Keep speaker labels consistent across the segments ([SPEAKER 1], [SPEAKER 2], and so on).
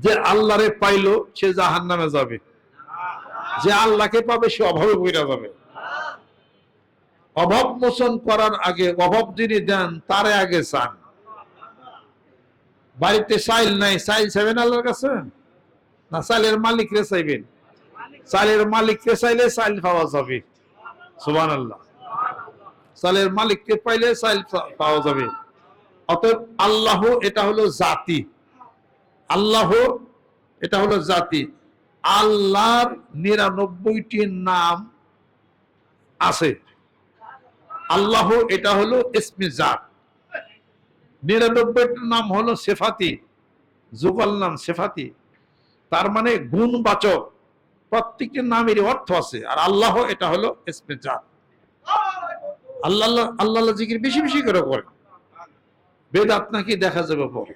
[SPEAKER 1] যে আল্লাহরে পাইলো, সে জাহান নামে যাবে। যে আল্লাহকে পাবে, সে অভাবে বইরা যাবে। অভাব মোচন করার আগে, অভাব যিনি দেন, তারে আগে চান। বাড়িতে চাইল নাই, চাইল চাইবেন আল্লাহর কাছে? না, চাইলের মালিক রে চাইবেন। চাইলের মালিক রে চাইলে চাইল পাওয়া যাবে। সুবান আল্লাহ চাইলের মালিককে পাইলে চাইল পা- পাওয়া যাবে। অতএব আল্লাহ এটা হলো জাতি। আল্লাহ, এটা হলো জাতি। আল্লাহর নিরানব্বইটি নাম আছে। আল্লাহ, এটা হলো ইসমি জাত। নিরানব্বইটির নাম হলো সেফাতি, যুগল নাম সেফাতি। তার মানে গুণবাচক। প্রত্যেকটি নামেরই অর্থ আছে। আর আল্লাহ, এটা হলো ইসমি জাত। আল্লাহ আল্লাহ আল্লাহ জিকির বেশি বেশি করে করে বেদাত নাকি দেখা যাবে পরে।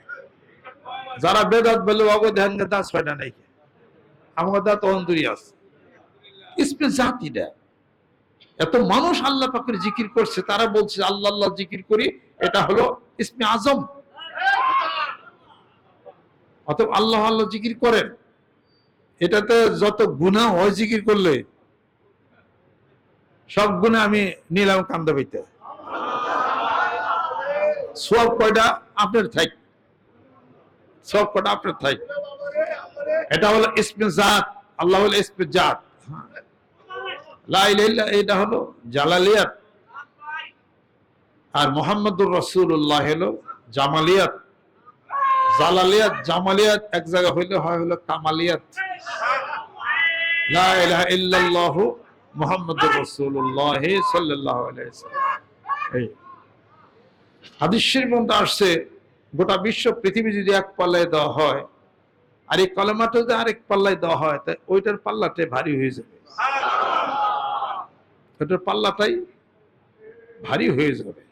[SPEAKER 1] যারা বেদাত বলে অগ ধ্যান দাস হয় না নাকি? আমার দাঁত অন্তরি আছে। ইসমে জাতি দেয় এত মানুষ আল্লাহ পাকের জিকির করছে, তারা বলছে, আল্লাহ আল্লাহ জিকির করি, এটা হলো ইসমে আজম। অতএব আল্লাহ আল্লাহ জিকির করেন। এটাতে যত গুনাহ হয় জিকির করলে, সব গুণে আমি নিলাম কান্দা বইতে সব কয়টা? আপনার থাক সব কয়টা আপনার থাক এটা হলো জাত, আল্লাহ হলো জাত। এটা হলো জালালিয়াত। আর মোহাম্মদুর রসুল্লাহ হলো জামালিয়াত। জালালিয়াত, জামালিয়াত এক জায়গা হইলে হয় হলো কামালিয়াত মধ্যে আসছে গোটা বিশ্ব পৃথিবী যদি এক পাল্লায় দেওয়া হয়, আর এই কলমাটা যদি আরেক পাল্লায় দেওয়া হয় তাই ওইটার পাল্লাটাই ভারী হয়ে যাবে। ওইটার পাল্লাটাই ভারী হয়ে যাবে।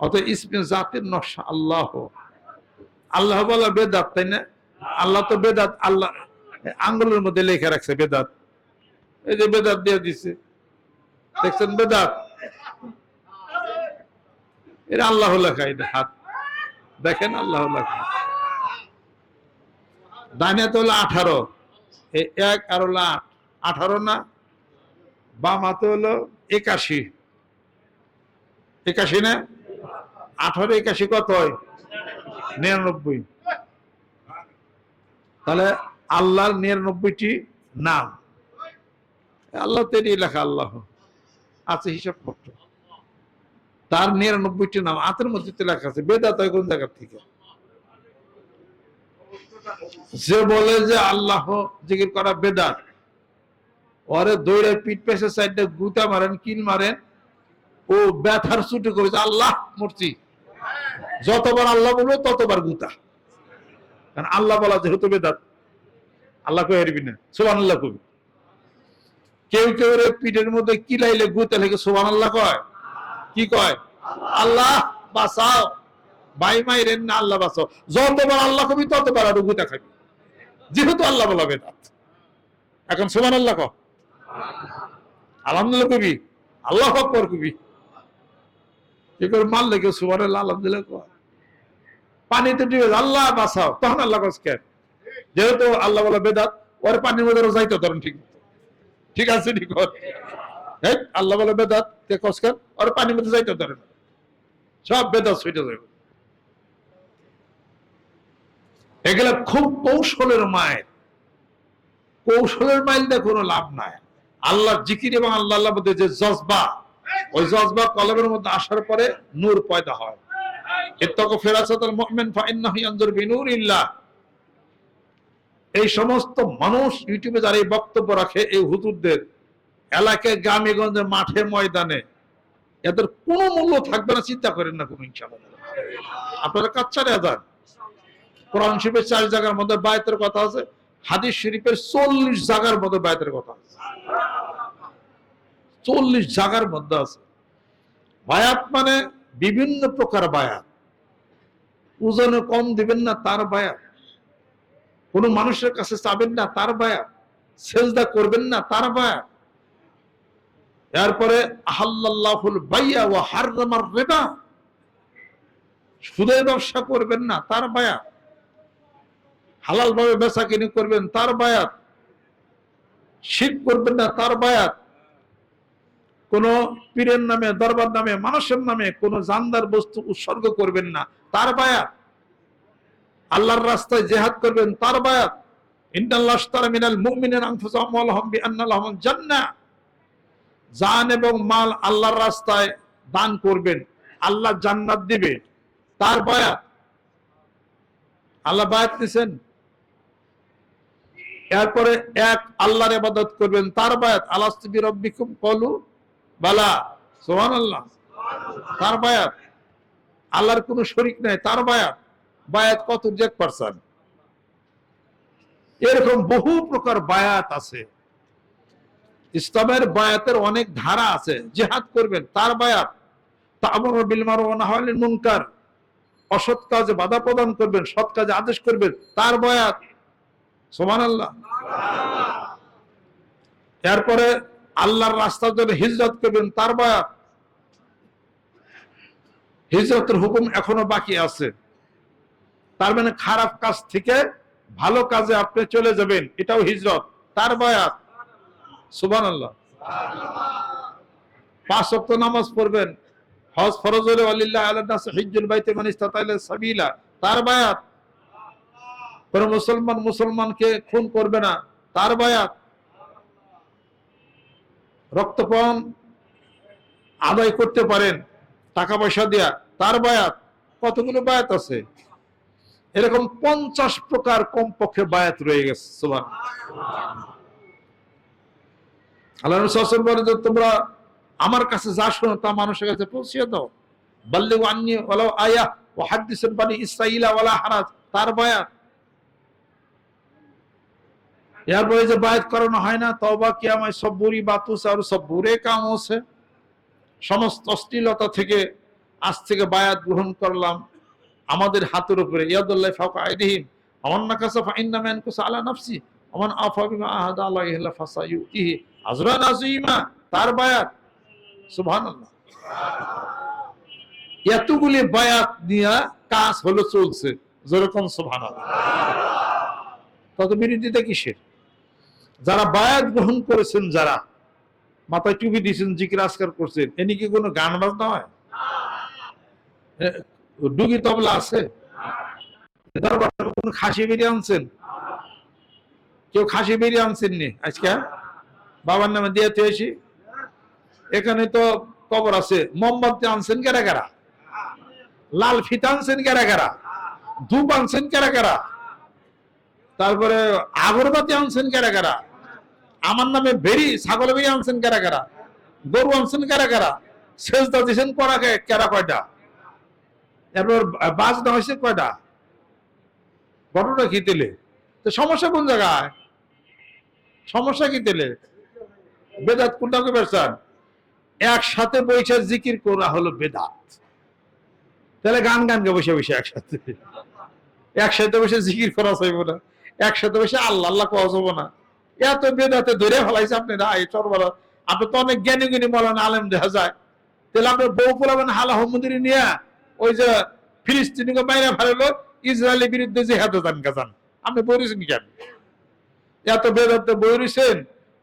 [SPEAKER 1] অত ইসমে জাতের নকশা আল্লাহ। আল্লাহ বলা বেদাত, তাই না? আল্লাহ তো বেদাত, আল্লাহ আঙ্গুলের মধ্যে লেখা রাখছে বেদাত। এই যে বেদাত দিয়ে দিছে। দেখছেন বেদাত? এটা আল্লাহ লেখা, এটা হাত। দেখেন আল্লাহ ডানে তো হলো আঠারো। এক আর হলো আট। আঠারো না? বাম হাতে হলো একাশি। একাশি না? আঠারো, একাশি কত হয়? নিরানব্বই। তাহলে আল্লাহর নিরানব্বইটি নাম। আল্লাহ তেরি লেখা আল্লাহ। আছে হিসাব পত্র তার নিরানব্বইটি নাম আতের মধ্যে লেখা আছে। বেদাত হয় কোন জায়গার থেকে? যে বলে যে আল্লাহ জিকির করা বেদাত। ওরে দৌড়ে পিঠ পেছে সাইডে গুতা মারেন, কিল মারেন। ও ব্যথার ছুটে করেছে, আল্লাহ মূর্তি যতবার আল্লাহ বলব, ততবার গুতা। কারণ আল্লাহ বলা যেহেতু বেদাত। আল্লাহ কয়ে হারবি না? সোহান আল্লাহ কবি। কেউ কেউ পিঠের মধ্যে কিলাইলে গুতা লেগে সোহান আল্লাহ কয়। কি কয়? আল্লাহ বাঁচাও। ভাই মাইরেন না, আল্লাহ বাঁচাও। যতবার আল্লাহ কবি ততবার আরও গুতা খাবি যেহেতু আল্লাহ বলা বেদাত। এখন সোহান আল্লাহ কয় আলহামদুলিল্লাহ কবি। আল্লাহ কর কবি। কি করে মারলে কেউ সুবান আলহামদুলিল্লাহ কয়। পানিতে ডুবে আল্লাহ বাঁচাও। তখন আল্লাহ কেন যেহেতু আল্লাহ বলা বেদাত, ওর পানির মধ্যে যাইতে ধরেন ঠিক ঠিক আছে, ঠিক এই, আল্লাহ বলে বেদাত তে কস কেন? ওর পানির মধ্যে যাইতে ধরেন। সব বেদাত ছুটে যাবে এগুলা খুব কৌশলের মায়ের কৌশলের মাইল দিয়ে কোনো লাভ নাই। আল্লাহর জিকির এবং আল্লাহ আল্লাহর মধ্যে যে জজবা ওই জজবা কলমের মধ্যে আসার পরে নূর পয়দা হয়। এই সমস্ত মানুষ ইউটিউবে যারা এই বক্তব্য রাখে এই হুজুরদের এলাকায় গ্রামে গঞ্জে মাঠে ময়দানে। এদের কোনো মূল্য থাকবে না, চিন্তা করেন না কোনো ইনশাআল্লাহ আপনারা কাচ্চারে আজান। কোরআন শরীফের চার জায়গার মধ্যে বায়তের কথা আছে, হাদিস শরীফের চল্লিশ জায়গার মধ্যে বায়তের কথা আছে। চল্লিশ জায়গার মধ্যে আছে। বায়াত মানে বিভিন্ন প্রকার বায়াত। ওজনে কম দিবেন না, তার বায়াত। কোন মানুষের কাছে চাবেন না, তার বায়াত। সেজদা করবেন না, তার বায়াত। এরপরে আহাল্লাহুল বাইয়া ও হাররামার রেবা। সুদের ব্যবসা করবেন না, তার বায়াত হালাল ভাবে বেচা কিনি করবেন, তার বায়াত শীত করবেন না, তার বায়াত কোন পীরের নামে, দরবার নামে, মানুষের নামে কোন জানদার বস্তু উৎসর্গ করবেন না, তার বায়াত আল্লাহর রাস্তায় জেহাদ করবেন, তার বায়াত ইন্নাল্লাহ আশতারা মিনাল মুমিনিনা আনফুসাহুম ওয়া লাহুম বিআন্না লাহুম জান্নাহ। জান এবং মাল আল্লাহর রাস্তায় দান করবেন, আল্লাহ জান্নাত দিবে। তার বায়াত, আল্লাহ বায়াত নিছেন এরপরে এক, আল্লাহর ইবাদত করবেন। তার বায়াত আলাস্তুবি রব্বিকুম কলু বালা, সুবহানাল্লাহ। তার বায়াত, আল্লাহর কোনো শরিক নাই। তার বায়াত বায়াত কত? জেক পারসন এরকম বহু প্রকার বায়াত আছে। ইসলামের বায়াতের অনেক ধারা আছে, জিহাদ করবেন, তার বায়াত। তামর বিল মারুফ ওয়া নাহyi আনিল মুনকার। অসৎ কাজে বাধা প্রদান করবেন, সৎ কাজে আদেশ করবেন, তার বয়াত। সুবহানাল্লাহ। এরপরে আল্লাহর রাস্তার জন্য হিজরত করবেন, তার বয়াত। হিজরতের হুকুম এখনও বাকি আছে। তার মানে খারাপ কাজ থেকে ভালো কাজে আপনি চলে যাবেন, এটাও হিজরত, তার বয়াত। সুবহানাল্লাহ। পাঁচ ওয়াক্ত নামাজ পড়বেন। হজ ফরজ হলে আলিল্লাহ আলা নাস হিজ্জুল বাইতে মান ইস্তাতাইলা সাবিলা। তার বায়াত। মুসলমান মুসলমানকে খুন করবে না। তার বায়াত। রক্তপণ আদায় করতে পারেন। টাকা পয়সা দেয়া। তার বায়াত। কতগুলো বায়াত আছে? এরকম পঞ্চাশ প্রকার কমপক্ষে বায়াত রয়ে গেছে সুবহান আল্লাহ রসুল বলে যে, তোমরা আমার কাছে যা শোনো তা মানুষের কাছে পৌঁছিয়ে দাও। আয়া ও হাদিসের ইসরাইলা ওয়ালা হারাজ। তার বায়াত যে বায়াত করানো হয় না তবা সব বুড়ি আর সব বুড়ে কাম হচ্ছে সমস্ত অশ্লীলতা থেকে আজ থেকে বায়াত গ্রহণ করলাম আমাদের হাতের উপরে। ইয়াদুল্লাহ ফাউকা আইদিহিম। আমার না কাছে ফাইন্না ম্যান কুসা আলা নাফসি। আমার আফা আহাদ আল্লাহ ইহলা ফাসা ইউতিহি আজরান আযীমা, তার বায়াত। সুবহানাল্লাহ। এতগুলি বায়াত দিয়া কাজ হলো চলছে, যেরকম সুবহানাল্লাহ। তত বিরোধিতা কিসের? যারা বায়াত গ্রহণ করেছেন, যারা মাথায় টুপি দিয়েছেন, জিকির আসকার করছেন, এনি কি কোনো গান বাজনা হয়? ডুগি তবলা আছে? কোনো খাসি বেরিয়ে আনছেন? কেউ খাসি বেরিয়ে আনছেন নি আজকে? বাবার নামে দিয়ে এসি এখানে তো কবর আছে। মোমবাতি আনছেন কেরা কেরা? লাল ফিতা আনছেন কেরা কেরা? ধূপ আনছেন কেরা কেরা? তারপরে আগরবাতি আনছেন কেরা কেরা? আমার নামে বেরি, ছাগল বেরি আনছেন কেরা কেরা? গরু আনছেন কেরা কেরা? শেষদা দিয়েছেন করা কে- কেরা কয়টা? এরপর বাস দেওয়া হয়েছে কয়টা? ঘটনা কি তেলে? তো সমস্যা কোন জায়গায়? সমস্যা কি তেলে? বেদাত কোনটাকে বেরসান একসাথে বৈশা জিকির করা হলো বেদাত। তাহলে গান গান গে বসে বসে একসাথে। একসাথে বসে জিকির করা চাইব না। একসাথে বসে আল্লাহ আল্লাহ কওয়া যাব না। এত বেদাতে ধরে ফেলাইছে আপনি রায় চরবরা আপনি তো অনেক জ্ঞানী জ্ঞানী মলান আলেম দেখা যায়। তাহলে আপনার বউ পোলাবেন হালা হমুদিরি নিয়ে ওই যে ফিলিস্তিনিকে বাইরে ফেলালো, ইসরায়েলের বিরুদ্ধে জেহাদে যান গাজান আপনি বলেছেন কেন? এত বেদাতে বই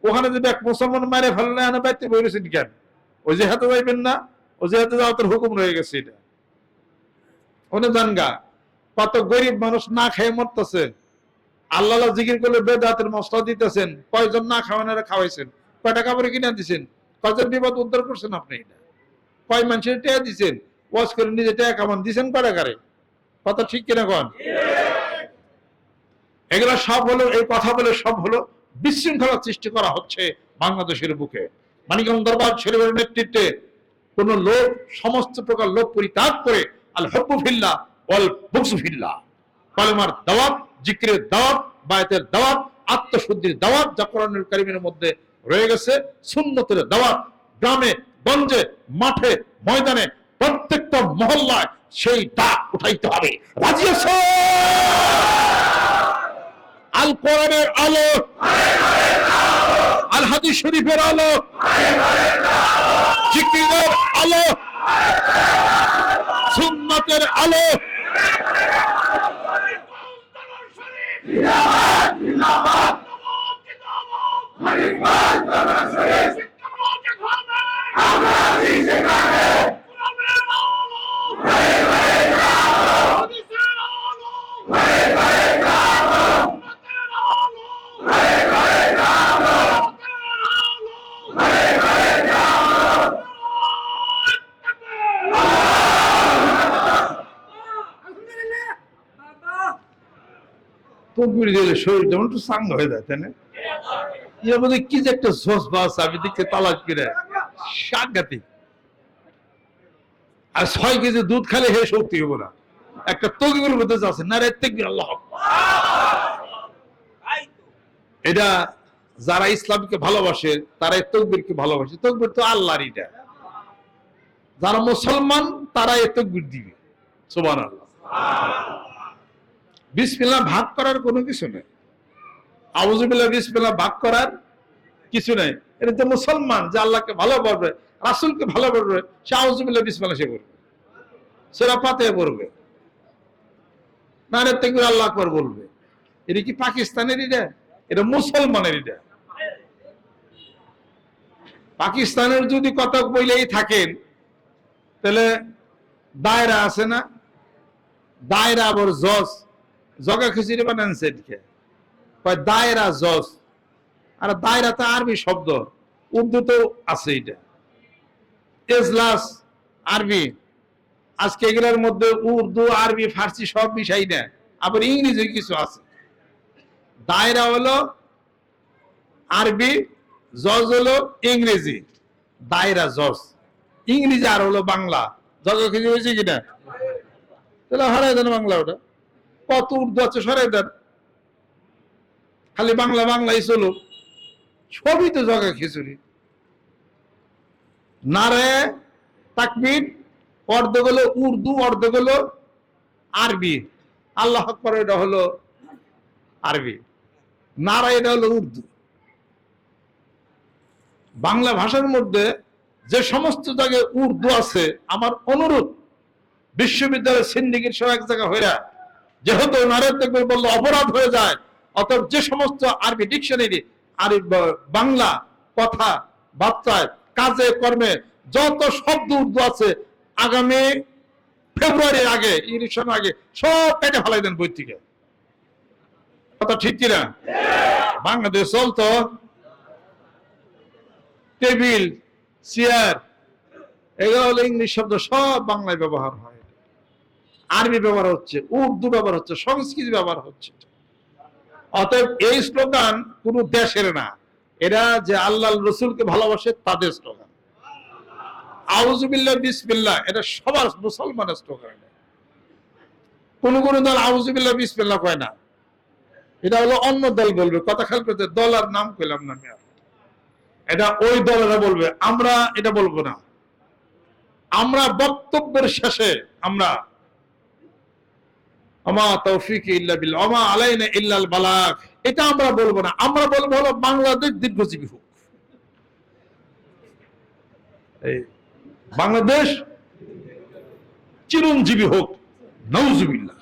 [SPEAKER 1] ওখানে যদি এক মুসলমান মারে ফেললে এনে বাইতে বই রয়েছেন কেন? ওই জেহাদে যাইবেন না ওই জেহাদে যাওয়ার তোর হুকুম রয়ে গেছে এটা। ওনে জানগা কত গরিব মানুষ না খেয়ে মরতেছে। আল্লাহ জিকির করলে বেদাতের মশলা দিতেছেন কয়জন না খাওয়ানোরা খাওয়াইছেন কয়টা কাপড়ে কিনে দিছেন কয়জন বিপদ উদ্ধার করছেন আপনি এটা? কয় মানুষের টেয়া দিছেন ওয়াশ করে নিজে টেয়া কামান দিছেন কয়টা কারে? কথা ঠিক কিনা কন? এগুলো সব হলো এই কথা বলে সব হলো বিশৃঙ্খলা সৃষ্টি করা হচ্ছে বাংলাদেশের বুকে। মানিকগঞ্জ দরবার শরীফের নেতৃত্বে কোন লোক সমস্ত প্রকার লোক পরিত্যাগ করে আল হব্বুফিল্লা ওয়াল বুকসুফিল্লা কলেমার দাওয়াত, জিক্রের দাওয়াত, বায়াতের দাওয়াত, আত্মশুদ্ধির দাওয়াত যা কোরআনুল কারিমের মধ্যে রয়ে গেছে, সুন্নতের দাওয়াত গ্রামে, গঞ্জে, মাঠে, ময়দানে প্রত্যেকটা মহল্লায় সেই ডাক উঠাইতে হবে। রাজি আছো? আল কোরআনের আলো। আল হাদিস শরীফের আলো। জিকিরের আলো। সুন্নতের আলো। তকবির দিলে যেমন একটু সাঙ্গ হয়ে যায়, তাই না? এর মধ্যে কি যে একটা জোশ বাস আমি দেখে তালাশ করে। সাংঘাতিক। আর ছয় কেজি দুধ খালে হে শক্তি হব না। একটা তকবির মধ্যে যাচ্ছে না রে তেকবির, আল্লাহ এটা যারা ইসলামকে ভালোবাসে তারা এই তকবিরকে ভালোবাসে। তকবির তো আল্লাহর এটা। যারা মুসলমান তারা এই তকবির দিবে। সুবহান আল্লাহ বিসমিল্লাহ ভাগ করার কোনো কিছু নেই। আউজুবিল্লাহ বিসমিল্লাহ ভাগ করার কিছু নেই। এটা যে মুসলমান, যে আল্লাহকে ভালো ভালোবাসবে রাসুলকে ভালো ভালোবাসবে সে আউজুবিল্লাহ বিসমিল্লাহ সে করবে সেরা পাতে পড়বে। না রে তেগুর আল্লাহ আকবার বলবে। এটা কি পাকিস্তানের এটা? এটা মুসলমানের এটা। পাকিস্তানের যদি কত বইলেই থাকেন, তাহলে দায়রা আছে না? দায়রা আবার জজ। জগা খিচুড়ি বানান সেটকে। কয়, দায়রা জজ। আর দায়রা তো আরবি শব্দ, উর্দু তো আছে এটা। এজলাস আরবি। আজকে এগুলোর মধ্যে উর্দু, আরবি, ফার্সি সব মিশাই না আবার ইংরেজি কিছু আছে। দায়রা হলো আরবি, জজ হলো ইংরেজি। দায়রা জজ। ইংরেজি আর হলো বাংলা। জজ কিছু হয়েছে কিনা? তাহলে হারাই দেন বাংলা ওটা। কত উর্দু আছে সরাই খালি বাংলা বাংলাই চলো। সবই তো জগা খিচুড়ি। নারে, তাকবির অর্ধগুলো উর্দু অর্ধগুলো আরবি। আল্লাহ আকবর, এটা হলো আরবি। নারা, এটা হলো উর্দু। বাংলা ভাষার মধ্যে যে সমস্ত জায়গায় উর্দু আছে, আমার অনুরোধ, বিশ্ববিদ্যালয়ের সিন্ডিকেট সব এক জায়গা হয়ে যেহেতু নারের দেখবে বলল অপরাধ হয়ে যায়, অতএব যে সমস্ত আরবি ডিকশনারি আর বাংলা কথা বার্তায়, কাজে, কর্মে যত শব্দ উর্দু আছে, আগামী ফেব্রুয়ারির আগে ইলেকশন আগে, সব কেটে ফেলাই দেন বই থেকে। কথা ঠিক কিনা? বাংলাদেশ চলতো। টেবিল, চেয়ার, এগুলো হলো ইংলিশ শব্দ, সব বাংলায় ব্যবহার হয়। আরবি ব্যবহার হচ্ছে, উর্দু ব্যবহার হচ্ছে, সংস্কৃত ব্যবহার হচ্ছে। অতএব এই স্লোগান কোন দেশের না। এরা যে আল্লাহ রসুলকে ভালোবাসে, তাদের স্লোগান। আউজুবিল্লাহ বিসমিল্লাহ, এটা সবার মুসলমানের স্লোগান। কোন কোন দল আউজুবিল্লাহ বিসমিল্লাহ কয় না। এটা হলো অন্য দল বলবে। কথা খেয়াল করতে, দল আর নাম কইলাম না এটা ওই দলেরা বলবে। আমরা এটা বলব না। আমরা বক্তব্যের শেষে আমরা আমা তৌফিক ইল্লা বিল আমা আলাইনা ইল্লাল এটা আমরা বলব না। আমরা বলব হলো বাংলাদেশ দীর্ঘজীবী হোক। এই বাংলাদেশ চিরঞ্জীবী হোক। নৌজুবিল্লাহ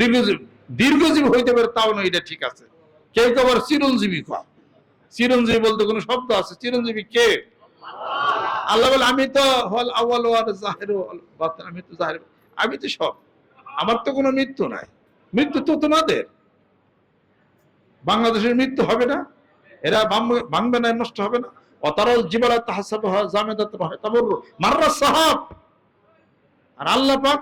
[SPEAKER 1] দীর্ঘজীবী দীর্ঘজীবী হইতে পারে তাও না এটা ঠিক আছে। কেউ কেউ আবার চিরঞ্জীবী কয় চিরঞ্জীবী বলতে কোনো শব্দ আছে। চিরঞ্জীবী কে? আল্লাহ বলে, আমি তো হল আওয়াল আমি তো জাহির আমি তো সব। আমার তো কোনো মৃত্যু নাই। মৃত্যু তো তোমাদের। বাংলাদেশের মৃত্যু হবে না। এরা ভাঙবে- না নষ্ট হবে না। অতারল জীবনা তাহাসাব জামেদাত রহে তামর মাররা সাহাব। আর আল্লাহ পাক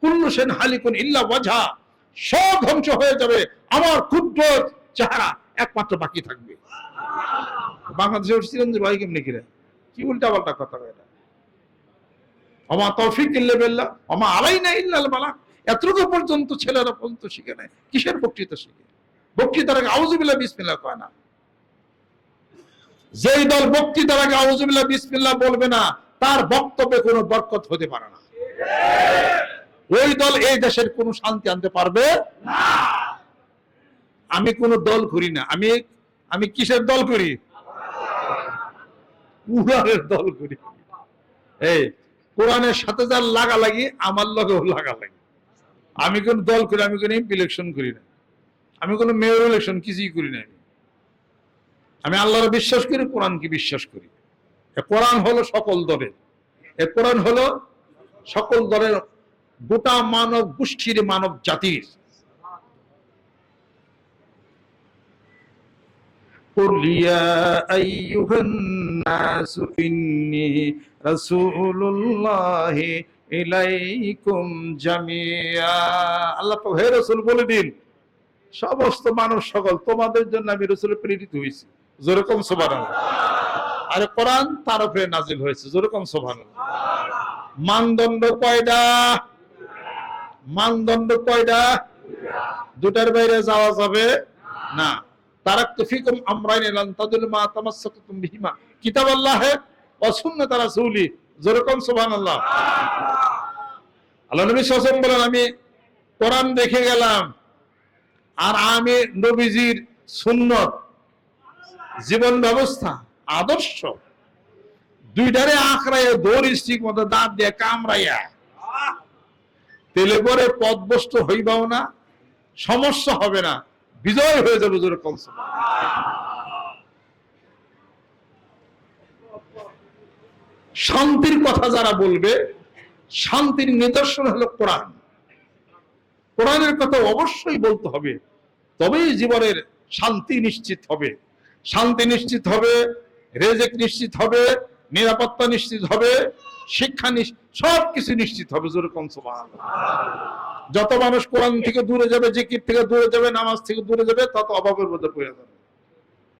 [SPEAKER 1] কুল্লু সেন হালিকুন ইল্লা ওয়াজহা। সব ধ্বংস হয়ে যাবে। আমার ক্ষুদ্র চেহারা একমাত্র বাকি থাকবে। বাংলাদেশের চিরঞ্জীব ভাই কেমনি কিরে? কি উল্টা পাল্টা কথা এটা? অমা তৌফিক ইল্লা বিল্লাহ। অমা আলাইনা ইল্লাল বালা এতটুকু পর্যন্ত ছেলেরা পর্যন্ত শিখে নেয় কিসের বক্তৃতা শিখে? বক্তৃতার আগে আউজুবিল্লাহ বিসমিল্লাহ কয় না। যেই দল বক্তৃতার আগে আউজুবিল্লাহ বিসমিল্লাহ বলবে না, তার বক্তব্যে কোনো বরকত হতে পারে না। ওই দল এই দেশের কোনো শান্তি আনতে পারবে না। আমি কোন দল করি না। আমি আমি কিসের দল করি কোরআনের দল করি এই, কোরআনের সাথে যার লাগা লাগি আমার লগেও লাগা লাগি আমি কোন দল করি আমি কোন ইলেকশন করি না আমি কোনো মেয়র ইলেকশন কিছুই করি না আমি। আমি আল্লাহর বিশ্বাস করি কোরআনকে বিশ্বাস করি এ কোরআন হলো সকল দলের এ কোরআন হলো সকল দলের গোটা মানব গোষ্ঠীর মানব জাতির قل يا أيها الناس إني رسول الله ইলাইকুম জামিয়া। আল্লাহ হে রসুল, বলে দিন, সমস্ত মানুষ সকল তোমাদের জন্য আমি রসুল প্রেরিত হয়েছি। যেরকম সোভান আর কোরআন তার উপরে নাজিল হয়েছে, যেরকম সোভান মানদণ্ড কয়টা? মানদণ্ড কয়টা? দুটার বাইরে যাওয়া যাবে না। তারাক তুফিকুম আমরাইন এলান তাদুল মা তামাসসাকুতুম বিহিমা। কিতাব আল্লাহ ওয়া সুন্নাত রাসূলি যেরকম সুবহানাল্লাহ। আল্লাহ আল্লাহ নবী আলাইহি বলেন, আমি কোরআন দেখে গেলাম, আর আমি নবীজির সুন্নত, জীবন ব্যবস্থা, আদর্শ, দুইটারে আঁকড়াইয়া, দৌড় স্টিক মতো দাঁত দিয়ে কামড়াইয়া, তেলে পরে পদবস্ত হইবাও না, সমস্যা হবে না, বিজয় হয়ে যাবে যেরকম। শান্তির কথা যারা বলবে, শান্তির নিদর্শন হলো কোরআন। কোরআনের কথা অবশ্যই বলতে হবে, তবেই জীবনের শান্তি নিশ্চিত হবে। শান্তি নিশ্চিত হবে, রেজেক নিশ্চিত হবে, নিরাপত্তা নিশ্চিত হবে, শিক্ষা সব কিছু নিশ্চিত হবে যত মানুষ কোরআন থেকে দূরে যাবে, জিকির থেকে দূরে যাবে, নামাজ থেকে দূরে যাবে, তত অভাবের মধ্যে পড়ে যাবে।